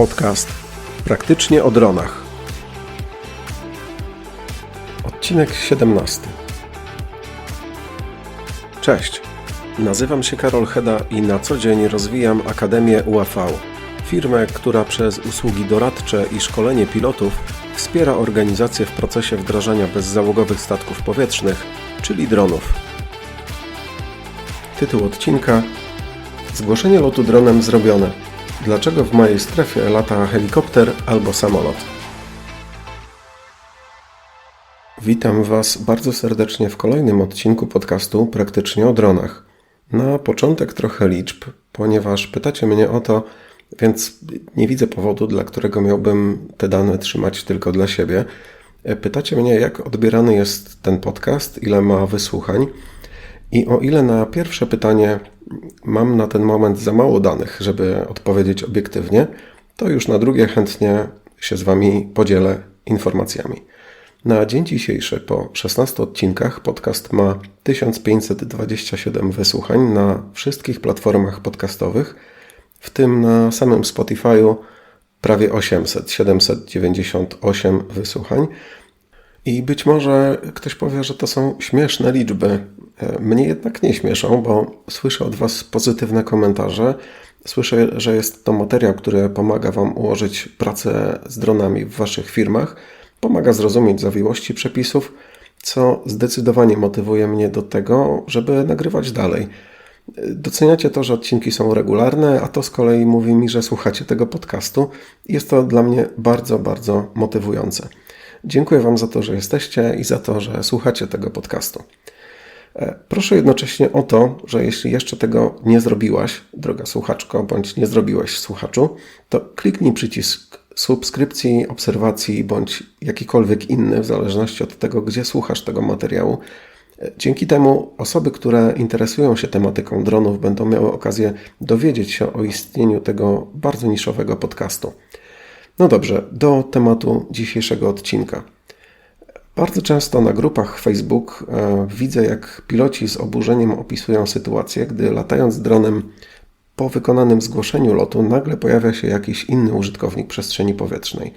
Podcast praktycznie o dronach. Odcinek 17. Cześć. Nazywam się Karol Heda i na co dzień rozwijam Akademię UAV, firmę, która przez usługi doradcze i szkolenie pilotów wspiera organizację w procesie wdrażania bezzałogowych statków powietrznych, czyli dronów. Tytuł odcinka Zgłoszenie lotu dronem zrobione. Dlaczego w mojej strefie lata helikopter albo samolot? Witam Was bardzo serdecznie w kolejnym odcinku podcastu Praktycznie o dronach. Na początek trochę liczb, ponieważ pytacie mnie o to, więc nie widzę powodu, dla którego miałbym te dane trzymać tylko dla siebie. Pytacie mnie, jak odbierany jest ten podcast, ile ma wysłuchań. I o ile na pierwsze pytanie mam na ten moment za mało danych, żeby odpowiedzieć obiektywnie, to już na drugie chętnie się z Wami podzielę informacjami. Na dzień dzisiejszy, po 16 odcinkach, podcast ma 1527 wysłuchań na wszystkich platformach podcastowych, w tym na samym Spotify'u prawie 800, 798 wysłuchań. I być może ktoś powie, że to są śmieszne liczby. Mnie jednak nie śmieszą, bo słyszę od Was pozytywne komentarze. Słyszę, że jest to materiał, który pomaga Wam ułożyć pracę z dronami w Waszych firmach, pomaga zrozumieć zawiłości przepisów, co zdecydowanie motywuje mnie do tego, żeby nagrywać dalej. Doceniacie to, że odcinki są regularne, a to z kolei mówi mi, że słuchacie tego podcastu. Jest to dla mnie bardzo, bardzo motywujące. Dziękuję Wam za to, że jesteście i za to, że słuchacie tego podcastu. Proszę jednocześnie o to, że jeśli jeszcze tego nie zrobiłaś, droga słuchaczko, bądź nie zrobiłeś słuchaczu, to kliknij przycisk subskrypcji, obserwacji bądź jakikolwiek inny, w zależności od tego, gdzie słuchasz tego materiału. Dzięki temu osoby, które interesują się tematyką dronów, będą miały okazję dowiedzieć się o istnieniu tego bardzo niszowego podcastu. No dobrze, do tematu dzisiejszego odcinka. Bardzo często na grupach Facebook e, widzę, jak piloci z oburzeniem opisują sytuację, gdy latając dronem po wykonanym zgłoszeniu lotu nagle pojawia się jakiś inny użytkownik przestrzeni powietrznej.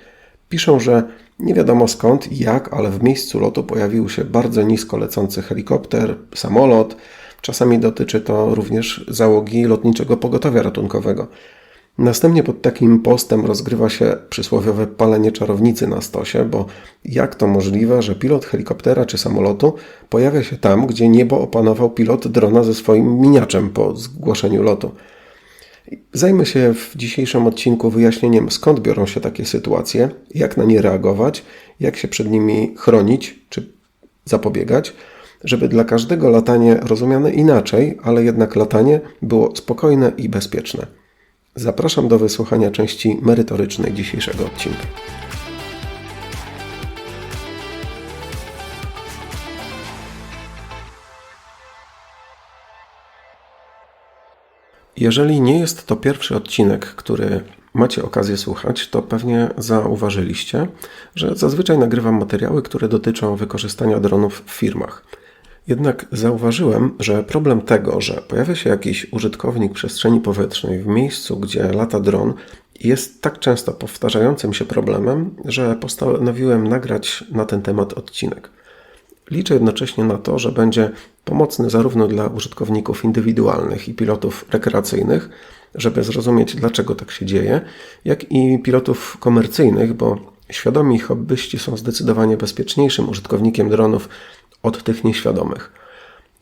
Piszą, że nie wiadomo skąd i jak, ale w miejscu lotu pojawił się bardzo nisko lecący helikopter, samolot. Czasami dotyczy to również załogi lotniczego pogotowia ratunkowego. Następnie pod takim postem rozgrywa się przysłowiowe palenie czarownicy na stosie, bo jak to możliwe, że pilot helikoptera czy samolotu pojawia się tam, gdzie niebo opanował pilot drona ze swoim miniaczem po zgłoszeniu lotu? Zajmę się w dzisiejszym odcinku wyjaśnieniem, skąd biorą się takie sytuacje, jak na nie reagować, jak się przed nimi chronić czy zapobiegać, żeby dla każdego latanie rozumiane inaczej, ale jednak latanie było spokojne i bezpieczne. Zapraszam do wysłuchania części merytorycznej dzisiejszego odcinka. Jeżeli nie jest to pierwszy odcinek, który macie okazję słuchać, to pewnie zauważyliście, że zazwyczaj nagrywam materiały, które dotyczą wykorzystania dronów w firmach. Jednak zauważyłem, że problem tego, że pojawia się jakiś użytkownik przestrzeni powietrznej w miejscu, gdzie lata dron, jest tak często powtarzającym się problemem, że postanowiłem nagrać na ten temat odcinek. Liczę jednocześnie na to, że będzie pomocny zarówno dla użytkowników indywidualnych i pilotów rekreacyjnych, żeby zrozumieć, dlaczego tak się dzieje, jak i pilotów komercyjnych, bo świadomi hobbyści są zdecydowanie bezpieczniejszym użytkownikiem dronów od tych nieświadomych.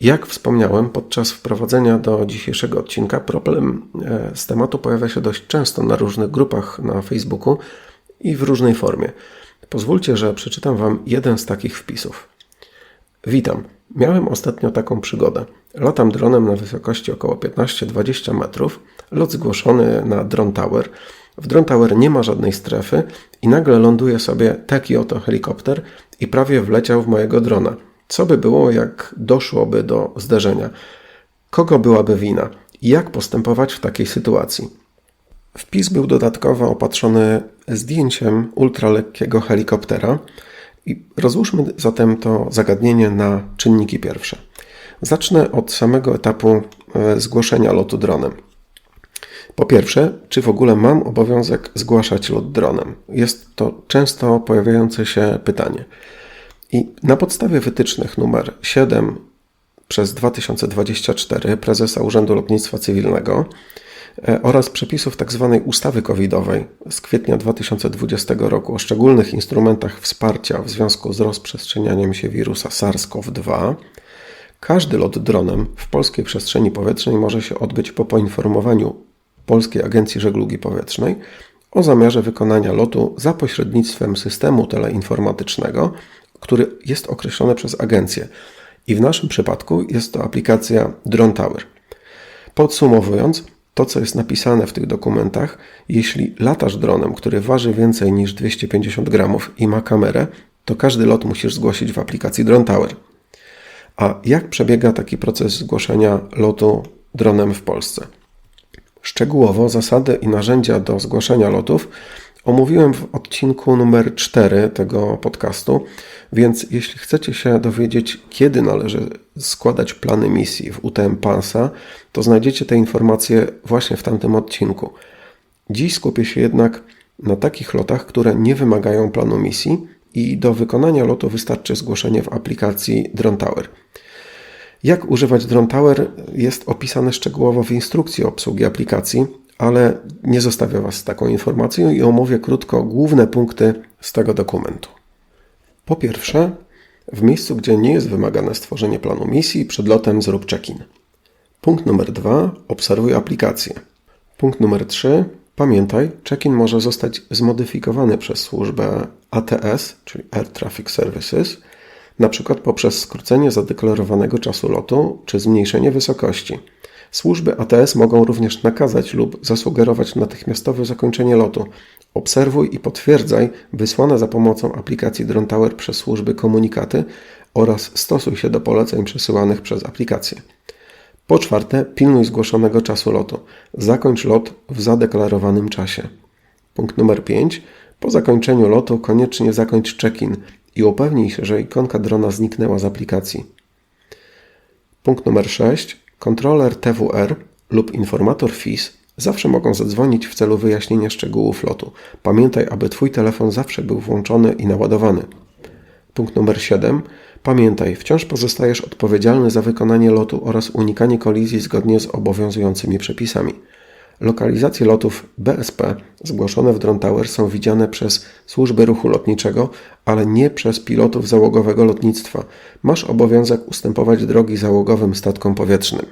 Jak wspomniałem podczas wprowadzenia do dzisiejszego odcinka, problem e, z tematu pojawia się dość często na różnych grupach na Facebooku i w różnej formie. Pozwólcie, że przeczytam Wam jeden z takich wpisów. Witam. Miałem ostatnio taką przygodę. Latam dronem na wysokości około 15-20 metrów, lot zgłoszony na Drone Tower. W Drone Tower nie ma żadnej strefy i nagle ląduje sobie taki oto helikopter i prawie wleciał w mojego drona. Co by było, jak doszłoby do zderzenia? Kogo byłaby wina? Jak postępować w takiej sytuacji? Wpis był dodatkowo opatrzony zdjęciem ultralekkiego helikoptera. I rozłóżmy zatem to zagadnienie na czynniki pierwsze. Zacznę od samego etapu e, zgłoszenia lotu dronem. Po pierwsze, czy w ogóle mam obowiązek zgłaszać lot dronem? Jest to często pojawiające się pytanie. I na podstawie wytycznych numer 7 przez 2024 prezesa Urzędu Lotnictwa Cywilnego e, oraz przepisów tzw. Tak ustawy covidowej z kwietnia 2020 roku o szczególnych instrumentach wsparcia w związku z rozprzestrzenianiem się wirusa SARS-CoV-2, każdy lot dronem w polskiej przestrzeni powietrznej może się odbyć po poinformowaniu Polskiej Agencji Żeglugi Powietrznej o zamiarze wykonania lotu za pośrednictwem systemu teleinformatycznego, który jest określony przez agencję. I w naszym przypadku jest to aplikacja Drone Tower. Podsumowując, to co jest napisane w tych dokumentach, jeśli latasz dronem, który waży więcej niż 250 gramów i ma kamerę, to każdy lot musisz zgłosić w aplikacji Drone Tower. A jak przebiega taki proces zgłoszenia lotu dronem w Polsce? Szczegółowo zasady i narzędzia do zgłaszania lotów omówiłem w odcinku numer 4 tego podcastu, więc jeśli chcecie się dowiedzieć, kiedy należy składać plany misji w UTM PANSA, to znajdziecie te informacje właśnie w tamtym odcinku. Dziś skupię się jednak na takich lotach, które nie wymagają planu misji i do wykonania lotu wystarczy zgłoszenie w aplikacji Drone Tower. Jak używać Drone Tower jest opisane szczegółowo w instrukcji obsługi aplikacji, ale nie zostawię Was z taką informacją i omówię krótko główne punkty z tego dokumentu. Po pierwsze, w miejscu, gdzie nie jest wymagane stworzenie planu misji, przed lotem zrób check-in. Punkt numer dwa: obserwuj aplikację. Punkt numer trzy: pamiętaj, check-in może zostać zmodyfikowany przez służbę ATS, czyli Air Traffic Services, przykład poprzez skrócenie zadeklarowanego czasu lotu czy zmniejszenie wysokości. Służby ATS mogą również nakazać lub zasugerować natychmiastowe zakończenie lotu. Obserwuj i potwierdzaj wysłane za pomocą aplikacji Drone Tower przez służby komunikaty oraz stosuj się do poleceń przesyłanych przez aplikację. Po czwarte, pilnuj zgłoszonego czasu lotu. Zakończ lot w zadeklarowanym czasie. Punkt numer 5. Po zakończeniu lotu koniecznie zakończ check-in i upewnij się, że ikonka drona zniknęła z aplikacji. Punkt numer 6. Kontroler TWR lub informator FIS zawsze mogą zadzwonić w celu wyjaśnienia szczegółów lotu. Pamiętaj, aby Twój telefon zawsze był włączony i naładowany. Punkt numer 7. Pamiętaj, wciąż pozostajesz odpowiedzialny za wykonanie lotu oraz unikanie kolizji zgodnie z obowiązującymi przepisami. Lokalizacje lotów BSP zgłoszone w Drone Tower są widziane przez służby ruchu lotniczego, ale nie przez pilotów załogowego lotnictwa. Masz obowiązek ustępować drogi załogowym statkom powietrznym.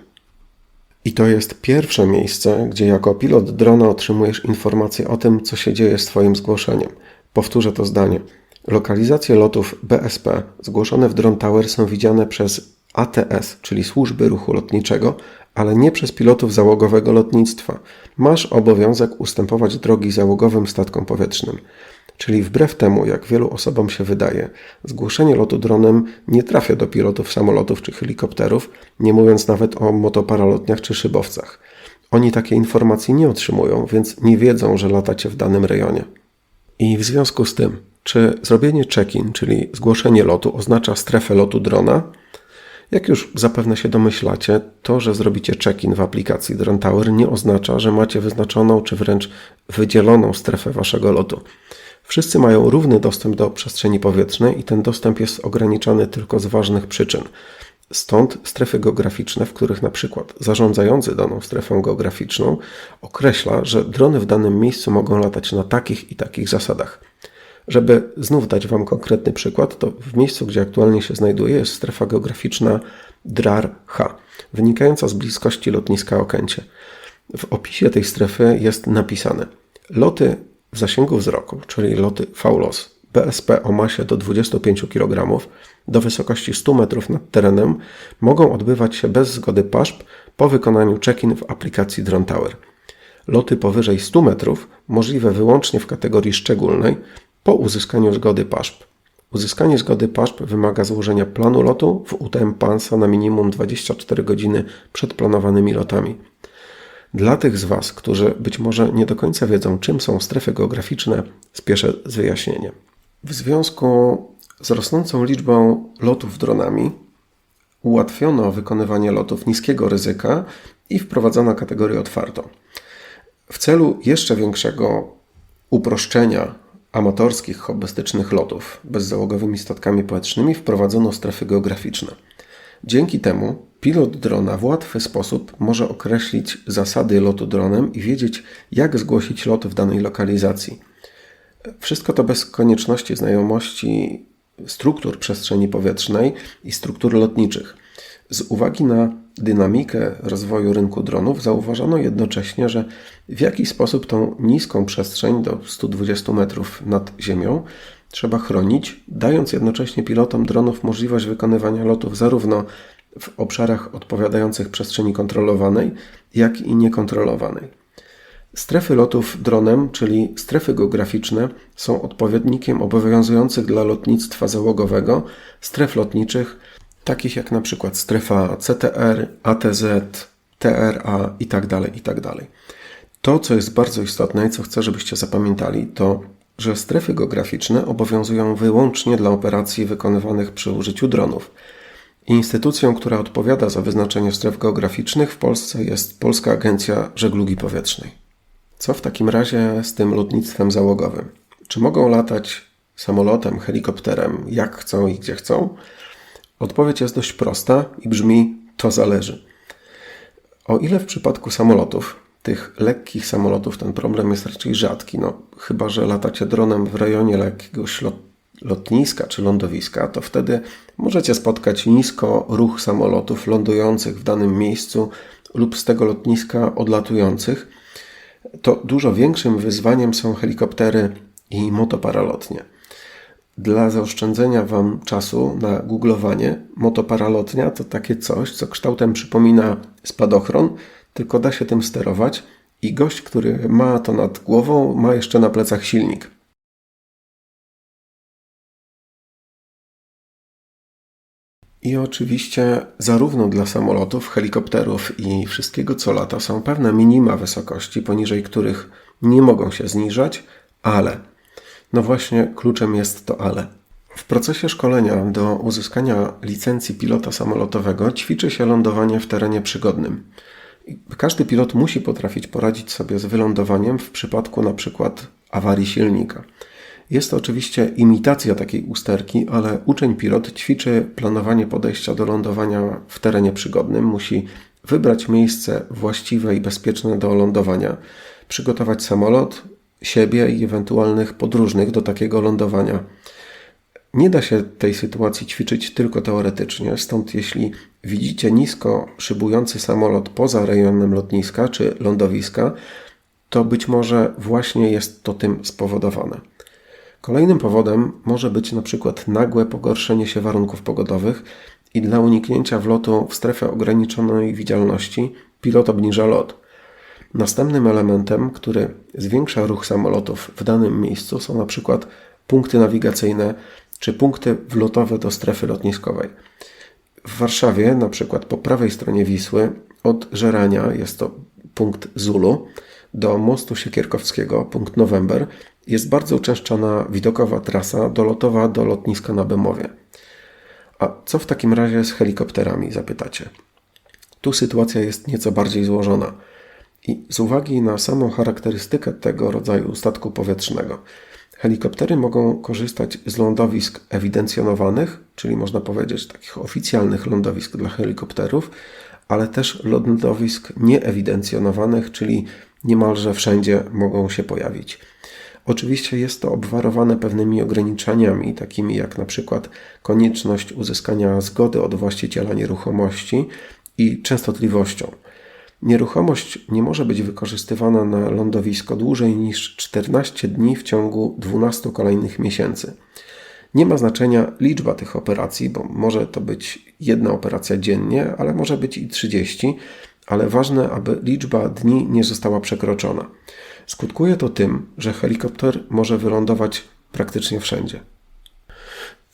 I to jest pierwsze miejsce, gdzie jako pilot drona otrzymujesz informacje o tym, co się dzieje z Twoim zgłoszeniem. Powtórzę to zdanie. Lokalizacje lotów BSP zgłoszone w Drone Tower są widziane przez ATS, czyli służby ruchu lotniczego, ale nie przez pilotów załogowego lotnictwa. Masz obowiązek ustępować drogi załogowym statkom powietrznym. Czyli wbrew temu, jak wielu osobom się wydaje, zgłoszenie lotu dronem nie trafia do pilotów samolotów czy helikopterów, nie mówiąc nawet o motoparalotniach czy szybowcach. Oni takie informacje nie otrzymują, więc nie wiedzą, że latacie w danym rejonie. I w związku z tym, czy zrobienie check-in, czyli zgłoszenie lotu, oznacza strefę lotu drona? Jak już zapewne się domyślacie, to, że zrobicie check-in w aplikacji Drone Tower nie oznacza, że macie wyznaczoną czy wręcz wydzieloną strefę waszego lotu. Wszyscy mają równy dostęp do przestrzeni powietrznej i ten dostęp jest ograniczany tylko z ważnych przyczyn. Stąd strefy geograficzne, w których na przykład zarządzający daną strefą geograficzną określa, że drony w danym miejscu mogą latać na takich i takich zasadach. Żeby znów dać Wam konkretny przykład, to w miejscu, gdzie aktualnie się znajduję, jest strefa geograficzna DRAR-H, wynikająca z bliskości lotniska Okęcie. W opisie tej strefy jest napisane: Loty w zasięgu wzroku, czyli loty VLOS, BSP o masie do 25 kg do wysokości 100 metrów nad terenem mogą odbywać się bez zgody PASZP po wykonaniu check-in w aplikacji Drone Tower. Loty powyżej 100 metrów możliwe wyłącznie w kategorii szczególnej po uzyskaniu zgody PASZP. Uzyskanie zgody PASZP wymaga złożenia planu lotu w UTM PANSA na minimum 24 godziny przed planowanymi lotami. Dla tych z Was, którzy być może nie do końca wiedzą, czym są strefy geograficzne, spieszę z wyjaśnieniem. W związku z rosnącą liczbą lotów dronami ułatwiono wykonywanie lotów niskiego ryzyka i wprowadzono kategorię otwartą. W celu jeszcze większego uproszczenia amatorskich, hobbystycznych lotów bezzałogowymi statkami powietrznymi wprowadzono strefy geograficzne. Dzięki temu pilot drona w łatwy sposób może określić zasady lotu dronem i wiedzieć, jak zgłosić lot w danej lokalizacji. Wszystko to bez konieczności znajomości struktur przestrzeni powietrznej i struktur lotniczych. Z uwagi na dynamikę rozwoju rynku dronów zauważono jednocześnie, że w jakiś sposób tą niską przestrzeń do 120 metrów nad ziemią trzeba chronić, dając jednocześnie pilotom dronów możliwość wykonywania lotów zarówno w obszarach odpowiadających przestrzeni kontrolowanej, jak i niekontrolowanej. Strefy lotów dronem, czyli strefy geograficzne, są odpowiednikiem obowiązujących dla lotnictwa załogowego stref lotniczych, takich jak na przykład strefa CTR, ATZ, TRA itd. itd. To, co jest bardzo istotne i co chcę, żebyście zapamiętali, to że strefy geograficzne obowiązują wyłącznie dla operacji wykonywanych przy użyciu dronów. Instytucją, która odpowiada za wyznaczenie stref geograficznych w Polsce jest Polska Agencja Żeglugi Powietrznej. Co w takim razie z tym lotnictwem załogowym? Czy mogą latać samolotem, helikopterem, jak chcą i gdzie chcą? Odpowiedź jest dość prosta i brzmi: to zależy. O ile w przypadku samolotów, tych lekkich samolotów, ten problem jest raczej rzadki, no chyba że latacie dronem w rejonie jakiegoś lotniska czy lądowiska, to wtedy możecie spotkać nisko ruch samolotów lądujących w danym miejscu lub z tego lotniska odlatujących. To dużo większym wyzwaniem są helikoptery i motoparalotnie. Dla zaoszczędzenia Wam czasu na googlowanie, motoparalotnia to takie coś, co kształtem przypomina spadochron, tylko da się tym sterować i gość, który ma to nad głową, ma jeszcze na plecach silnik. I oczywiście zarówno dla samolotów, helikopterów i wszystkiego co lata są pewne minima wysokości, poniżej których nie mogą się zniżać, ale no właśnie kluczem jest to ale. W procesie szkolenia do uzyskania licencji pilota samolotowego ćwiczy się lądowanie w terenie przygodnym. Każdy pilot musi potrafić poradzić sobie z wylądowaniem w przypadku na przykład awarii silnika. Jest to oczywiście imitacja takiej usterki, ale uczeń pilot ćwiczy planowanie podejścia do lądowania w terenie przygodnym, musi wybrać miejsce właściwe i bezpieczne do lądowania, przygotować samolot, siebie i ewentualnych podróżnych do takiego lądowania. Nie da się tej sytuacji ćwiczyć tylko teoretycznie, stąd jeśli widzicie nisko szybujący samolot poza rejonem lotniska czy lądowiska, to być może właśnie jest to tym spowodowane. Kolejnym powodem może być na przykład nagłe pogorszenie się warunków pogodowych i dla uniknięcia wlotu w strefę ograniczonej widzialności pilot obniża lot. Następnym elementem, który zwiększa ruch samolotów w danym miejscu są na przykład punkty nawigacyjne czy punkty wlotowe do strefy lotniskowej. W Warszawie, na przykład po prawej stronie Wisły, od Żerania jest to punkt Zulu, do mostu Siekierkowskiego, punkt November, jest bardzo uczęszczana widokowa trasa dolotowa do lotniska na Bemowie. A co w takim razie z helikopterami, zapytacie? Tu sytuacja jest nieco bardziej złożona. I z uwagi na samą charakterystykę tego rodzaju statku powietrznego, helikoptery mogą korzystać z lądowisk ewidencjonowanych, czyli można powiedzieć takich oficjalnych lądowisk dla helikopterów, ale też lądowisk nieewidencjonowanych, czyli niemalże wszędzie mogą się pojawić. Oczywiście jest to obwarowane pewnymi ograniczeniami, takimi jak na przykład konieczność uzyskania zgody od właściciela nieruchomości i częstotliwością. Nieruchomość nie może być wykorzystywana na lądowisko dłużej niż 14 dni w ciągu 12 kolejnych miesięcy. Nie ma znaczenia liczba tych operacji, bo może to być jedna operacja dziennie, ale może być i 30, ale ważne, aby liczba dni nie została przekroczona. Skutkuje to tym, że helikopter może wylądować praktycznie wszędzie.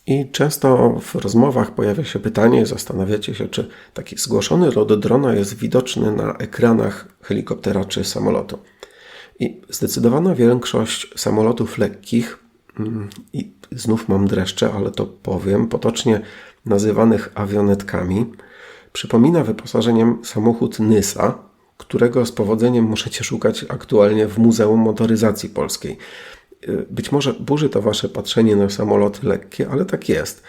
I często w rozmowach pojawia się pytanie, zastanawiacie się, czy taki zgłoszony lot drona jest widoczny na ekranach helikoptera czy samolotu. I zdecydowana większość samolotów lekkich, mm, i znów mam dreszcze, ale to powiem, potocznie nazywanych awionetkami, przypomina wyposażeniem samochód Nysa, którego z powodzeniem możecie szukać aktualnie w Muzeum Motoryzacji Polskiej. Być może burzy to wasze patrzenie na samoloty lekkie, ale tak jest.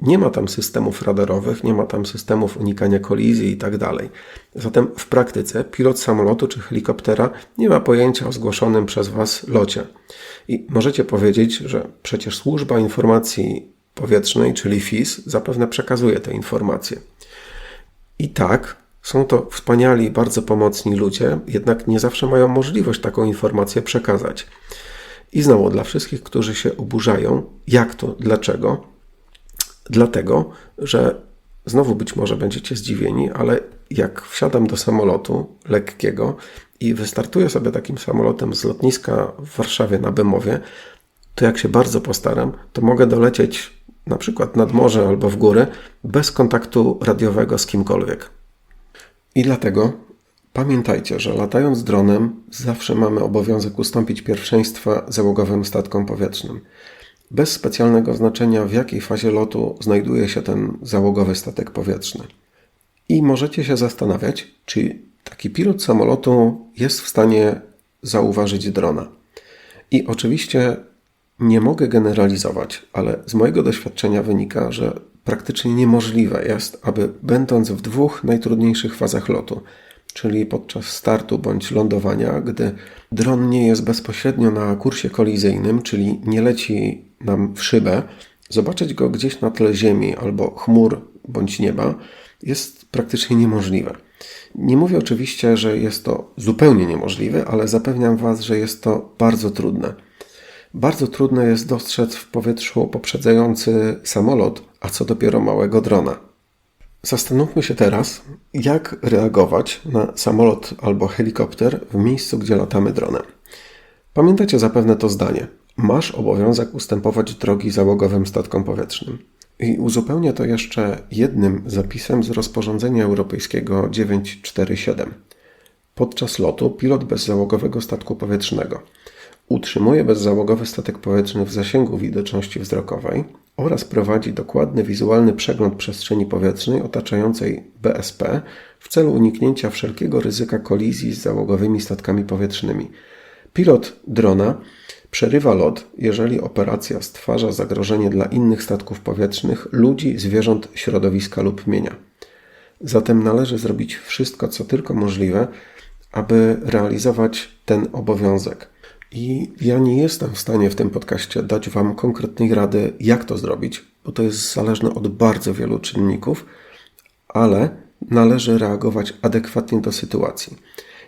Nie ma tam systemów radarowych, nie ma tam systemów unikania kolizji i tak. Zatem w praktyce pilot samolotu czy helikoptera nie ma pojęcia o zgłoszonym przez Was locie. I możecie powiedzieć, że przecież Służba Informacji Powietrznej, czyli FIS, zapewne przekazuje te informacje. I tak, są to wspaniali, bardzo pomocni ludzie, jednak nie zawsze mają możliwość taką informację przekazać. I znowu dla wszystkich, którzy się oburzają, jak to, dlaczego? Dlatego, że znowu być może będziecie zdziwieni, ale jak wsiadam do samolotu lekkiego i wystartuję sobie takim samolotem z lotniska w Warszawie na Bemowie, to jak się bardzo postaram, to mogę dolecieć na przykład nad morze albo w górę bez kontaktu radiowego z kimkolwiek. I dlatego pamiętajcie, że latając dronem zawsze mamy obowiązek ustąpić pierwszeństwa załogowym statkom powietrznym. Bez specjalnego znaczenia, w jakiej fazie lotu znajduje się ten załogowy statek powietrzny. I możecie się zastanawiać, czy taki pilot samolotu jest w stanie zauważyć drona. I oczywiście nie mogę generalizować, ale z mojego doświadczenia wynika, że praktycznie niemożliwe jest, aby będąc w dwóch najtrudniejszych fazach lotu, czyli podczas startu bądź lądowania, gdy dron nie jest bezpośrednio na kursie kolizyjnym, czyli nie leci nam w szybę, zobaczyć go gdzieś na tle ziemi albo chmur bądź nieba jest praktycznie niemożliwe. Nie mówię oczywiście, że jest to zupełnie niemożliwe, ale zapewniam Was, że jest to bardzo trudne. Bardzo trudno jest dostrzec w powietrzu poprzedzający samolot, a co dopiero małego drona. Zastanówmy się teraz, jak reagować na samolot albo helikopter w miejscu, gdzie latamy dronem. Pamiętacie zapewne to zdanie: Masz obowiązek ustępować drogi załogowym statkom powietrznym. I uzupełnię to jeszcze jednym zapisem z rozporządzenia europejskiego 947. Podczas lotu pilot bezzałogowego statku powietrznego utrzymuje bezzałogowy statek powietrzny w zasięgu widoczności wzrokowej oraz prowadzi dokładny wizualny przegląd przestrzeni powietrznej otaczającej BSP w celu uniknięcia wszelkiego ryzyka kolizji z załogowymi statkami powietrznymi. Pilot drona przerywa lot, jeżeli operacja stwarza zagrożenie dla innych statków powietrznych, ludzi, zwierząt, środowiska lub mienia. Zatem należy zrobić wszystko, co tylko możliwe, aby realizować ten obowiązek. I ja nie jestem w stanie w tym podcaście dać Wam konkretnej rady, jak to zrobić, bo to jest zależne od bardzo wielu czynników, ale należy reagować adekwatnie do sytuacji.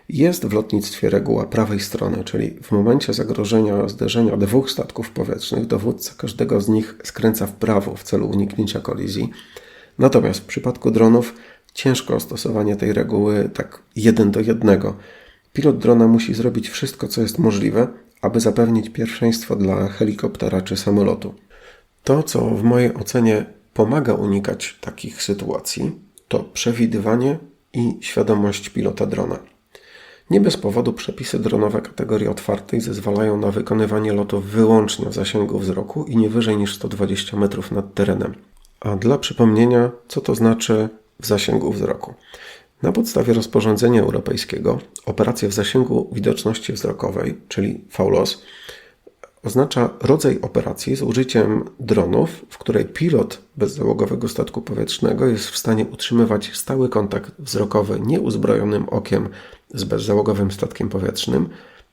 Jest w lotnictwie reguła prawej strony, czyli w momencie zagrożenia zderzenia dwóch statków powietrznych, dowódca każdego z nich skręca w prawo w celu uniknięcia kolizji. Natomiast w przypadku dronów ciężko stosowanie tej reguły tak jeden do jednego. Pilot drona musi zrobić wszystko, co jest możliwe, aby zapewnić pierwszeństwo dla helikoptera czy samolotu. To, co w mojej ocenie pomaga unikać takich sytuacji, to przewidywanie i świadomość pilota drona. Nie bez powodu przepisy dronowe kategorii otwartej zezwalają na wykonywanie lotów wyłącznie w zasięgu wzroku i nie wyżej niż 120 metrów nad terenem. A dla przypomnienia, co to znaczy w zasięgu wzroku? Na podstawie rozporządzenia europejskiego operacja w zasięgu widoczności wzrokowej, czyli VLOS, oznacza rodzaj operacji z użyciem dronów, w której pilot bezzałogowego statku powietrznego jest w stanie utrzymywać stały kontakt wzrokowy nieuzbrojonym okiem z bezzałogowym statkiem powietrznym,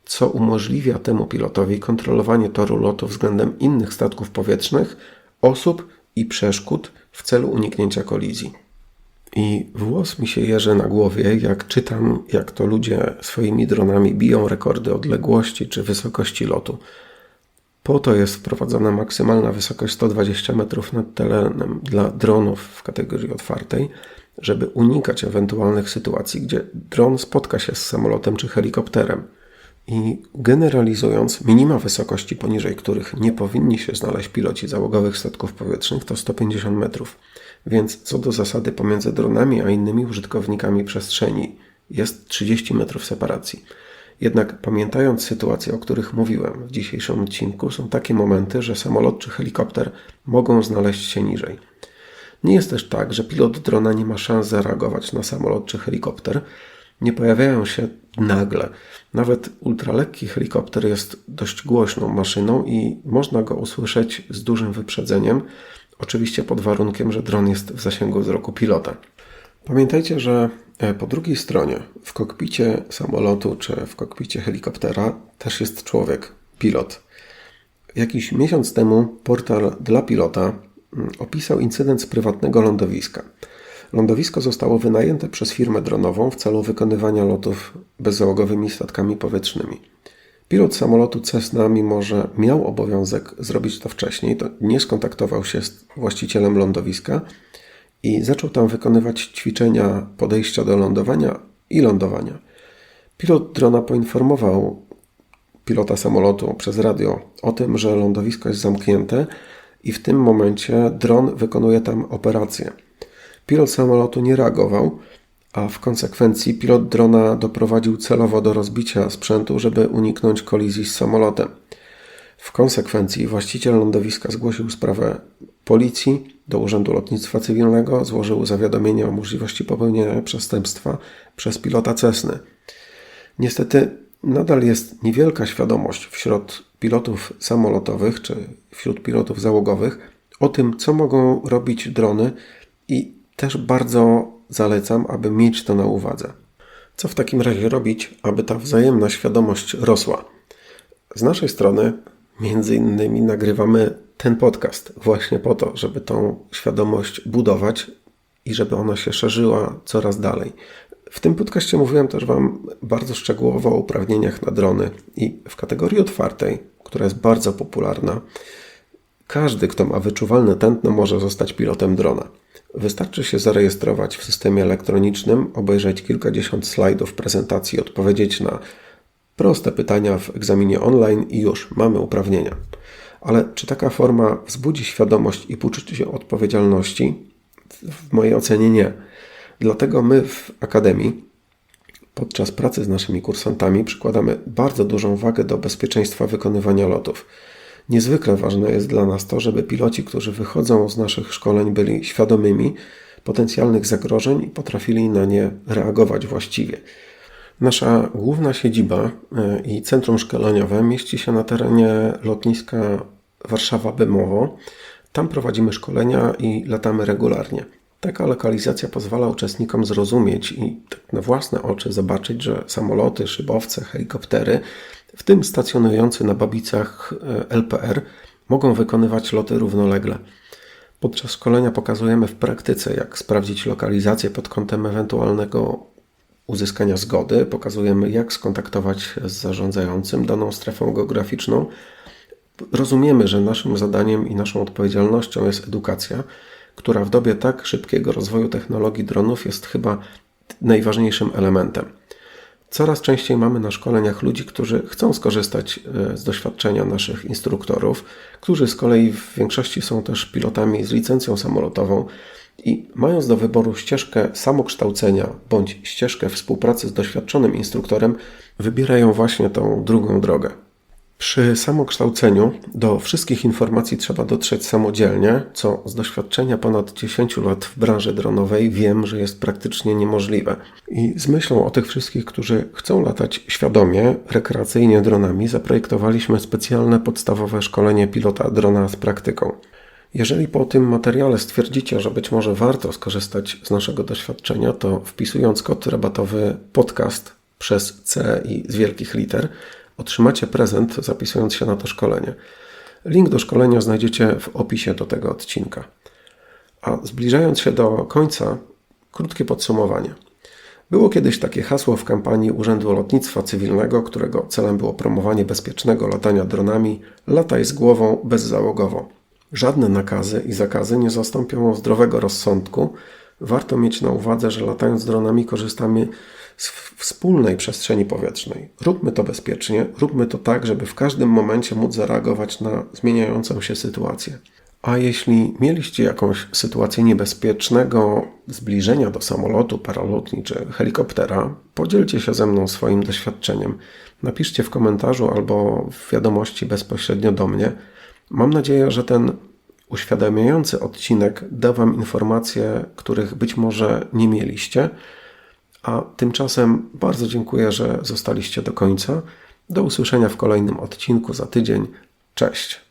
co umożliwia temu pilotowi kontrolowanie toru lotu względem innych statków powietrznych, osób i przeszkód w celu uniknięcia kolizji. I włos mi się jeży na głowie, jak czytam, jak to ludzie swoimi dronami biją rekordy odległości czy wysokości lotu. Po to jest wprowadzona maksymalna wysokość 120 metrów nad terenem dla dronów w kategorii otwartej, żeby unikać ewentualnych sytuacji, gdzie dron spotka się z samolotem czy helikopterem. I generalizując, minima wysokości, poniżej których nie powinni się znaleźć piloci załogowych statków powietrznych, to 150 metrów. Więc co do zasady pomiędzy dronami a innymi użytkownikami przestrzeni jest 30 metrów separacji. Jednak pamiętając sytuacje, o których mówiłem w dzisiejszym odcinku, są takie momenty, że samolot czy helikopter mogą znaleźć się niżej. Nie jest też tak, że pilot drona nie ma szans zareagować na samolot czy helikopter. nie pojawiają się nagle. Nawet ultralekki helikopter jest dość głośną maszyną i można go usłyszeć z dużym wyprzedzeniem, oczywiście pod warunkiem, że dron jest w zasięgu wzroku pilota. Pamiętajcie, że e, po drugiej stronie, w kokpicie samolotu czy w kokpicie helikoptera, też jest człowiek, pilot. Jakiś miesiąc temu portal dla pilota mm, opisał incydent z prywatnego lądowiska. Lądowisko zostało wynajęte przez firmę dronową w celu wykonywania lotów bezzałogowymi statkami powietrznymi. Pilot samolotu Cessna, mimo że miał obowiązek zrobić to wcześniej, to nie skontaktował się z właścicielem lądowiska i zaczął tam wykonywać ćwiczenia podejścia do lądowania i lądowania. Pilot drona poinformował pilota samolotu przez radio o tym, że lądowisko jest zamknięte i w tym momencie dron wykonuje tam operację. Pilot samolotu nie reagował, a w konsekwencji pilot drona doprowadził celowo do rozbicia sprzętu, żeby uniknąć kolizji z samolotem. W konsekwencji właściciel lądowiska zgłosił sprawę policji do Urzędu Lotnictwa Cywilnego, złożył zawiadomienie o możliwości popełnienia przestępstwa przez pilota Cessny. Niestety nadal jest niewielka świadomość wśród pilotów samolotowych czy wśród pilotów załogowych o tym, co mogą robić drony i też bardzo zalecam, aby mieć to na uwadze. Co w takim razie robić, aby ta wzajemna świadomość rosła? Z naszej strony, między innymi, nagrywamy ten podcast właśnie po to, żeby tą świadomość budować i żeby ona się szerzyła coraz dalej. W tym podcaście mówiłem też Wam bardzo szczegółowo o uprawnieniach na drony i w kategorii otwartej, która jest bardzo popularna, każdy, kto ma wyczuwalne tętno, może zostać pilotem drona. Wystarczy się zarejestrować w systemie elektronicznym, obejrzeć kilkadziesiąt slajdów prezentacji, odpowiedzieć na proste pytania w egzaminie online i już mamy uprawnienia. Ale czy taka forma wzbudzi świadomość i poczucie odpowiedzialności? W mojej ocenie nie. Dlatego my w Akademii podczas pracy z naszymi kursantami przykładamy bardzo dużą wagę do bezpieczeństwa wykonywania lotów. Niezwykle ważne jest dla nas to, żeby piloci, którzy wychodzą z naszych szkoleń, byli świadomymi potencjalnych zagrożeń i potrafili na nie reagować właściwie. Nasza główna siedziba e, i centrum szkoleniowe mieści się na terenie lotniska Warszawa-Bemowo. Tam prowadzimy szkolenia i latamy regularnie. Taka lokalizacja pozwala uczestnikom zrozumieć i tak na własne oczy zobaczyć, że samoloty, szybowce, helikoptery, w tym stacjonujące na babicach e, LPR, mogą wykonywać loty równolegle. Podczas szkolenia pokazujemy w praktyce, jak sprawdzić lokalizację pod kątem ewentualnego uzyskania zgody, pokazujemy, jak skontaktować z zarządzającym daną strefą geograficzną. Rozumiemy, że naszym zadaniem i naszą odpowiedzialnością jest edukacja która w dobie tak szybkiego rozwoju technologii dronów jest chyba najważniejszym elementem. Coraz częściej mamy na szkoleniach ludzi, którzy chcą skorzystać e, z doświadczenia naszych instruktorów, którzy z kolei w większości są też pilotami z licencją samolotową i mając do wyboru ścieżkę samokształcenia bądź ścieżkę współpracy z doświadczonym instruktorem, wybierają właśnie tą drugą drogę. Przy samokształceniu do wszystkich informacji trzeba dotrzeć samodzielnie, co z doświadczenia ponad 10 lat w branży dronowej wiem, że jest praktycznie niemożliwe. I z myślą o tych wszystkich, którzy chcą latać świadomie, rekreacyjnie dronami, zaprojektowaliśmy specjalne podstawowe szkolenie pilota drona z praktyką. Jeżeli po tym materiale stwierdzicie, że być może warto skorzystać z naszego doświadczenia, to wpisując kod rabatowy podcast przez C i z wielkich liter, otrzymacie prezent zapisując się na to szkolenie. Link do szkolenia znajdziecie w opisie do tego odcinka. A zbliżając się do końca, krótkie podsumowanie. Było kiedyś takie hasło w kampanii Urzędu Lotnictwa Cywilnego, którego celem było promowanie bezpiecznego latania dronami Lataj z głową bezzałogowo. Żadne nakazy i zakazy nie zastąpią zdrowego rozsądku. Warto mieć na uwadze, że latając dronami korzystamy z wspólnej przestrzeni powietrznej. Róbmy to bezpiecznie, róbmy to tak, żeby w każdym momencie móc zareagować na zmieniającą się sytuację. A jeśli mieliście jakąś sytuację niebezpiecznego zbliżenia do samolotu, paralotni czy helikoptera, podzielcie się ze mną swoim doświadczeniem. Napiszcie w komentarzu albo w wiadomości bezpośrednio do mnie. Mam nadzieję, że ten uświadamiający odcinek da Wam informacje, których być może nie mieliście A tymczasem bardzo dziękuję, że zostaliście do końca. Do usłyszenia w kolejnym odcinku za tydzień. Cześć.